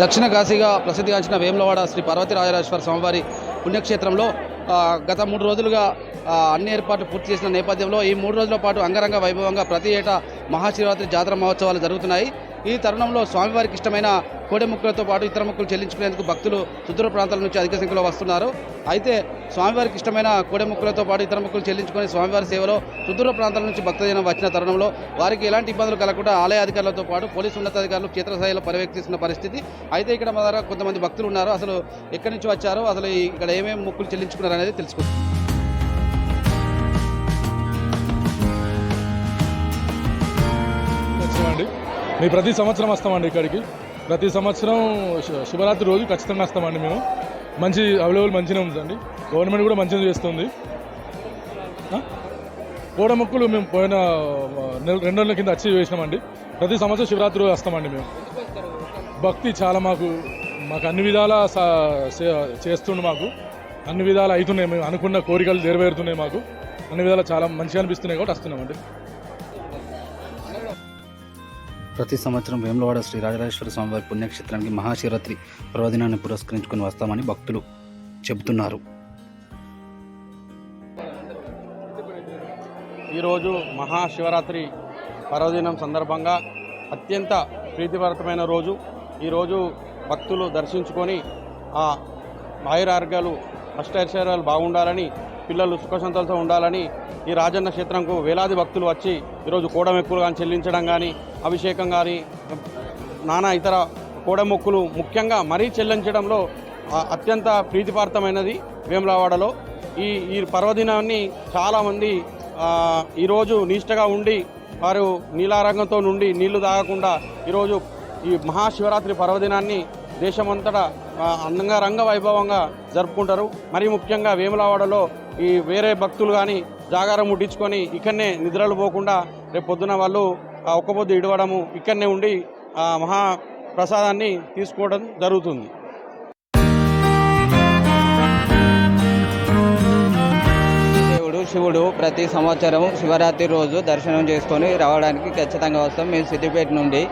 దక్షిణ కాశీగా ప్రసిద్ధిగాంచిన వేములవాడ శ్రీ పార్వతి రాజరాజేశ్వర స్వామివారి పుణ్యక్షేత్రంలో గత మూడు రోజులుగా అన్ని ఏర్పాట్లు పూర్తి చేసిన నేపథ్యంలో ఈ మూడు రోజుల పాటు అంగరంగ వైభవంగా ప్రతి ఏటా మహాశివరాత్రి జాతర మహోత్సవాలు జరుగుతున్నాయి. ఈ తరుణంలో స్వామివారికి ఇష్టమైన కోడెముక్కులతో పాటు ఇతర ముక్కులు చెల్లించుకునేందుకు భక్తులు సుదూర ప్రాంతాల నుంచి అధిక సంఖ్యలో వస్తున్నారు. అయితే స్వామివారికి ఇష్టమైన కోడెముక్కులతో పాటు ఇతర ముక్కులు చెల్లించుకుని స్వామివారి సేవలో సుదూర ప్రాంతాల నుంచి భక్తజనం వచ్చిన తరుణంలో వారికి ఎలాంటి ఇబ్బందులు కలగకుండా ఆలయ అధికారులతో పాటు పోలీసు ఉన్నతాధికారులు క్షేత్రస్థాయిలో పర్యవేక్షిస్తున్న పరిస్థితి. అయితే ఇక్కడ మా దగ్గర కొంతమంది భక్తులు ఉన్నారు. అసలు ఎక్కడి నుంచి వచ్చారో అసలు ఇక్కడ ఏమేమి ముక్కులు చెల్లించుకున్నారు అనేది తెలుసుకుంటాం మేము ప్రతి సంవత్సరం వస్తామండి ఇక్కడికి. ప్రతి సంవత్సరం శి- శివరాత్రి రోజు ఖచ్చితంగా వస్తామండి మేము. మంచి అవైలబుల్ మంచిగా ఉందండి. గవర్నమెంట్ కూడా మంచిగా చేస్తుంది. గోడ కోడ మొక్కులు మేము పోయిన నెల రెండు నెలల కింద అచీవ్ చేసినామండి. ప్రతి సంవత్సరం శివరాత్రి రోజు వస్తామండి మేము. భక్తి చాలా మాకు మాకు అన్ని విధాల సా- మాకు. అన్ని విధాలు అవుతున్నాయి మేము అనుకున్న కోరికలు నెరవేరుతున్నాయి మాకు. అన్ని విధాలు చాలా మంచిగా అనిపిస్తున్నాయి కాబట్టి వస్తున్నామండి. ప్రతి సంవత్సరం వేములవాడ శ్రీ రాజరాజేశ్వర స్వామివారి పుణ్యక్షేత్రానికి మహాశివరాత్రి పర్వదినాన్ని పురస్కరించుకొని వస్తామని భక్తులు చెబుతున్నారు. ఈరోజు మహాశివరాత్రి పర్వదినం సందర్భంగా అత్యంత ప్రీతిభరతమైన రోజు. ఈరోజు భక్తులు దర్శించుకొని ఆ ఆయురార్గాలు అష్టైశ్వర్యాలు బాగుండాలని పిల్లలు సుఖసంతలతో ఉండాలని ఈ రాజన్న క్షేత్రంకు వేలాది భక్తులు వచ్చి ఈరోజు కోడమెక్కులు కానీ చెల్లించడం కానీ అభిషేకం కానీ నానా ఇతర కోడమొక్కులు ముఖ్యంగా మరీ చెల్లించడంలో అత్యంత ప్రీతిపార్థమైనది వేములవాడలో. ఈ ఈ పర్వదినాన్ని చాలామంది ఈరోజు నిష్టగా ఉండి వారు నీలారంగంతో నుండి నీళ్ళు తాగకుండా ఈరోజు ఈ మహాశివరాత్రి పర్వదినాన్ని దేశమంతటా అందంగా రంగ వైభవంగా జరుపుకుంటారు. మరీ ముఖ్యంగా వేములవాడలో ఈ వేరే భక్తులు కానీ జాగారం ముట్టించుకొని ఇక్కడనే నిద్రలు పోకుండా రేపు పొద్దున వాళ్ళు ఆ ఒక్క పొద్దు ఇడవడము ఇక్కడనే ఉండి ఆ మహా ప్రసాదాన్ని తీసుకోవడం జరుగుతుంది. దేవుడు శివుడు ప్రతి సంవత్సరం శివరాత్రి రోజు దర్శనం చేసుకొని రావడానికి ఖచ్చితంగా వస్తాం. మేము సిద్దిపేట నుండి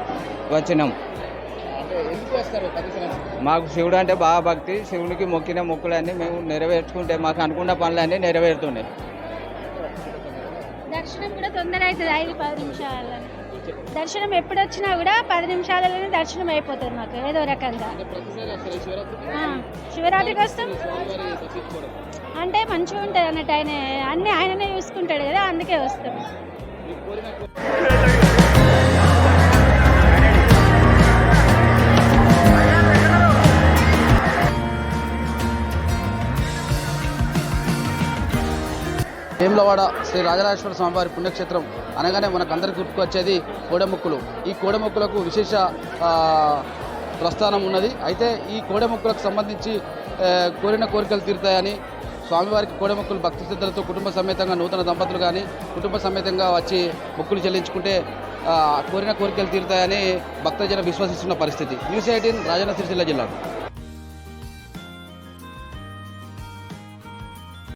వచ్చినాం. మాకు శివుడు అంటే బాగా భక్తి. శివునికి మొక్కిన మొక్కులన్నీ మేము నెరవేర్చుకుంటే మాకు అనుకున్న పనులన్నీ నెరవేరుతున్నాయి. దర్శనం కూడా తొందర అవుతుంది ఐదు పది నిమిషాలలో. దర్శనం ఎప్పుడు వచ్చినా కూడా పది నిమిషాలలోనే దర్శనం అయిపోతుంది మాకు ఏదో రకంగా. శివరాత్రికి? వస్తాం. అంటే మంచిగా ఉంటుంది అన్నట్టు ఆయన అన్ని ఆయననే చూసుకుంటాడు కదా అందుకే వస్తాం. వేములవాడ శ్రీ రాజరాజేశ్వర స్వామివారి పుణ్యక్షేత్రం అనగానే మనకు అందరికి గుర్తుకొచ్చేది కోడెముక్కులు. ఈ కోడెముక్కులకు విశేష ప్రస్థానం ఉన్నది. అయితే ఈ కోడెముక్కులకు సంబంధించి కోరిన కోరికలు తీరుతాయని స్వామివారికి కోడెముక్కులు భక్తి శ్రద్ధలతో కుటుంబ సమేతంగా నూతన దంపతులు కానీ కుటుంబ సమేతంగా వచ్చి మొక్కులు చెల్లించుకుంటే కోరిన కోరికలు తీరుతాయని భక్తజన విశ్వసిస్తున్న పరిస్థితి. న్యూస్ ఎయిటీన్ రాజన్న సిరిసిల్ల జిల్లా.